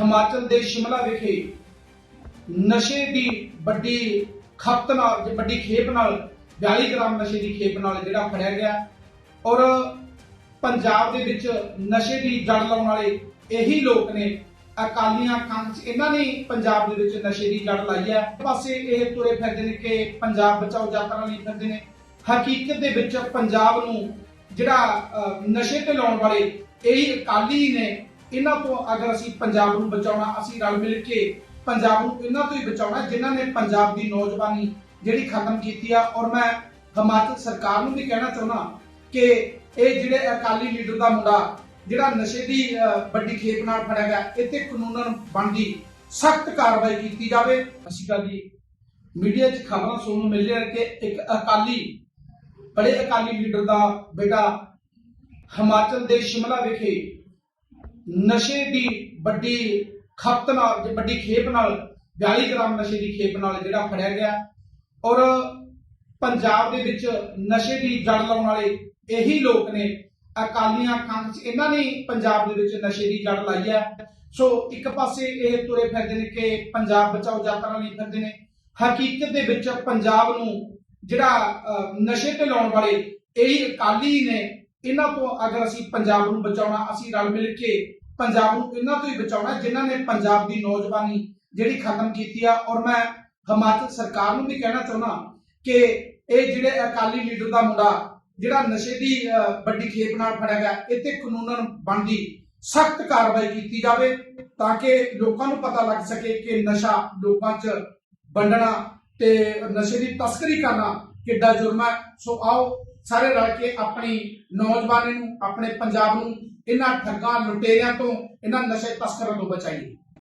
ਹਿਮਾਚਲ ਦੇ ਸ਼ਿਮਲਾ ਵਿਖੇ ਨਸ਼ੇ ਦੀ ਵੱਡੀ ਖਪਤ ਨਾਲ, ਵੱਡੀ ਖੇਪ ਨਾਲ 42 ਗ੍ਰਾਮ ਨਸ਼ੇ ਦੀ ਖੇਪ ਨਾਲ ਜਿਹੜਾ ਫੜਿਆ ਗਿਆ। ਔਰ ਪੰਜਾਬ ਦੇ ਵਿੱਚ ਨਸ਼ੇ ਦੀ ਜੜ ਲਾਉਣ ਵਾਲੇ ਇਹੀ ਲੋਕ ਨੇ, ਅਕਾਲੀਆਂ ਕਾਂਗਰਸ ਇਹਨਾਂ ਨੇ ਪੰਜਾਬ ਦੇ ਵਿੱਚ ਨਸ਼ੇ ਦੀ ਜੜ ਲਾਈ ਹੈ। ਇੱਕ ਪਾਸੇ ਇਹ ਤੁਰੇ ਫਿਰਦੇ ਨੇ ਕਿ ਪੰਜਾਬ ਬਚਾਓ ਯਾਤਰਾ ਲਈ ਫਿਰਦੇ ਨੇ। ਹਕੀਕਤ ਦੇ ਵਿੱਚ ਪੰਜਾਬ ਨੂੰ ਜਿਹੜਾ ਨਸ਼ੇ ਤੇ ਲਾਉਣ ਵਾਲੇ ਇਹੀ ਅਕਾਲੀ ਨੇ ਇਹਨਾਂ ਤੋਂ ਅਗਰ ਅਸੀਂ ਪੰਜਾਬ ਨੂੰ ਬਚਾਉਣਾ, ਅਸੀਂ ਰਲ ਮਿਲ ਕੇ ਪੰਜਾਬ ਨੂੰ ਇਹਨਾਂ ਤੋਂ ਹੀ ਬਚਾਉਣਾ, ਜਿਨ੍ਹਾਂ ਨੇ ਪੰਜਾਬ ਦੀ ਨੌਜਵਾਨੀ ਜਿਹੜੀ ਖਤਮ ਕੀਤੀ ਆ। ਔਰ ਮੈਂ ਹਿਮਾਚਲ ਸਰਕਾਰ ਨੂੰ ਵੀ ਕਹਿਣਾ ਚਾਹੁੰਦਾ ਕਿ ਇਹ ਜਿਹੜੇ ਅਕਾਲੀ ਲੀਡਰ ਦਾ ਮੁੰਡਾ, ਜਿਹੜਾ ਨਸ਼ੇ ਦੀ ਵੱਡੀ ਖੇਪ ਨਾਲ ਫੜਿਆ ਗਿਆ, ਇਹ ਤੇ ਕਾਨੂੰਨਨ ਬਣਦੀ ਸਖਤ ਕਾਰਵਾਈ ਕੀਤੀ ਜਾਵੇ। ਅਸੀਂ ਕੱਲ੍ਹ ਜੀ। ਮੀਡੀਆ 'ਚ ਖਬਰਾਂ ਸੁਣਨ ਨੂੰ ਮਿਲ ਰਹੀਆਂ ਕਿ ਇੱਕ ਅਕਾਲੀ, ਬੜੇ ਅਕਾਲੀ ਲੀਡਰ ਦਾ ਬੇਟਾ ਹਿਮਾਚਲ ਦੇ ਸ਼ਿਮਲਾ ਵਿਖੇ ਨਸ਼ੇ ਦੀ ਵੱਡੀ ਖਪਤ ਨਾਲ, ਵੱਡੀ ਖੇਪ ਨਾਲ 42 ਗ੍ਰਾਮ ਨਸ਼ੇ ਦੀ ਖੇਪ ਨਾਲ ਜਿਹੜਾ ਫੜਿਆ ਗਿਆ। ਔਰ ਪੰਜਾਬ ਦੇ ਵਿੱਚ ਨਸ਼ੇ ਦੀ ਜੜ ਲਾਉਣ ਵਾਲੇ ਇਹੀ ਲੋਕ ਨੇ, ਅਕਾਲੀਆਂ ਕਾਂਗਰਸ ਇਹਨਾਂ ਨੇ ਪੰਜਾਬ ਦੇ ਵਿੱਚ ਨਸ਼ੇ ਦੀ ਜੜ ਲਾਈ ਹੈ। ਸੋ ਇੱਕ ਪਾਸੇ ਇਹ ਤੁਰੇ ਫਿਰਦੇ ਨੇ ਕਿ ਪੰਜਾਬ ਬਚਾਓ ਯਾਤਰਾ ਲਈ ਫਿਰਦੇ ਨੇ। ਹਕੀਕਤ ਦੇ ਵਿੱਚ ਪੰਜਾਬ ਨੂੰ ਜਿਹੜਾ ਨਸ਼ੇ ਤੇ ਲਾਉਣ ਵਾਲੇ ਇਹੀ ਅਕਾਲੀ ਨੇ ਇਹਨਾਂ ਤੋਂ ਅਗਰ ਅਸੀਂ ਪੰਜਾਬ ਨੂੰ ਬਚਾਉਣਾ, ਅਸੀਂ ਰਲ ਮਿਲ ਕੇ ਪੰਜਾਬ ਨੂੰ ਇਹਨਾਂ ਤੋਂ ਹੀ ਬਚਾਉਣਾ, ਜਿਨ੍ਹਾਂ ਨੇ ਪੰਜਾਬ ਦੀ ਨੌਜਵਾਨੀ ਜਿਹੜੀ ਖਤਮ ਕੀਤੀ ਆ। ਔਰ ਮੈਂ ਹਿਮਾਚਲ ਸਰਕਾਰ ਨੂੰ ਵੀ ਕਹਿਣਾ ਚਾਹੁੰਦਾ ਕਿ ਇਹ ਜਿਹੜੇ ਅਕਾਲੀ ਲੀਡਰ ਦਾ ਮੁੰਡਾ, ਜਿਹੜਾ ਨਸ਼ੇ ਦੀ ਵੱਡੀ ਖੇਪ ਨਾਲ ਫੜਿਆ ਗਿਆ ਇਹ ਤੇ ਕਾਨੂੰਨਨ ਬਣਦੀ, ਸਖਤ ਕਾਰਵਾਈ ਕੀਤੀ ਜਾਵੇ ਤਾਂ ਕਿ ਲੋਕਾਂ ਨੂੰ ਪਤਾ ਲੱਗ ਸਕੇ ਕਿ ਨਸ਼ਾ ਲੋਕਾਂ 'ਚ ਵੰਡਣਾ ਤੇ ਨਸ਼ੇ ਦੀ ਤਸਕਰੀ ਕਰਨਾ ਕਿੱਡਾ ਜੁਰਮ ਹੈ। ਸੋ ਆਓ ਸਾਰੇ ਰਲ ਕੇ ਆਪਣੀ ਨੌਜਵਾਨੀ ਨੂੰ, ਆਪਣੇ ਪੰਜਾਬ ਨੂੰ, ਇਹਨਾਂ ਠੱਗਾਂ, ਲੁਟੇਰਿਆਂ ਤੋਂ, ਇਹਨਾਂ ਨਸ਼ੇ ਤਸਕਰਾਂ ਤੋਂ ਬਚਾਈਏ।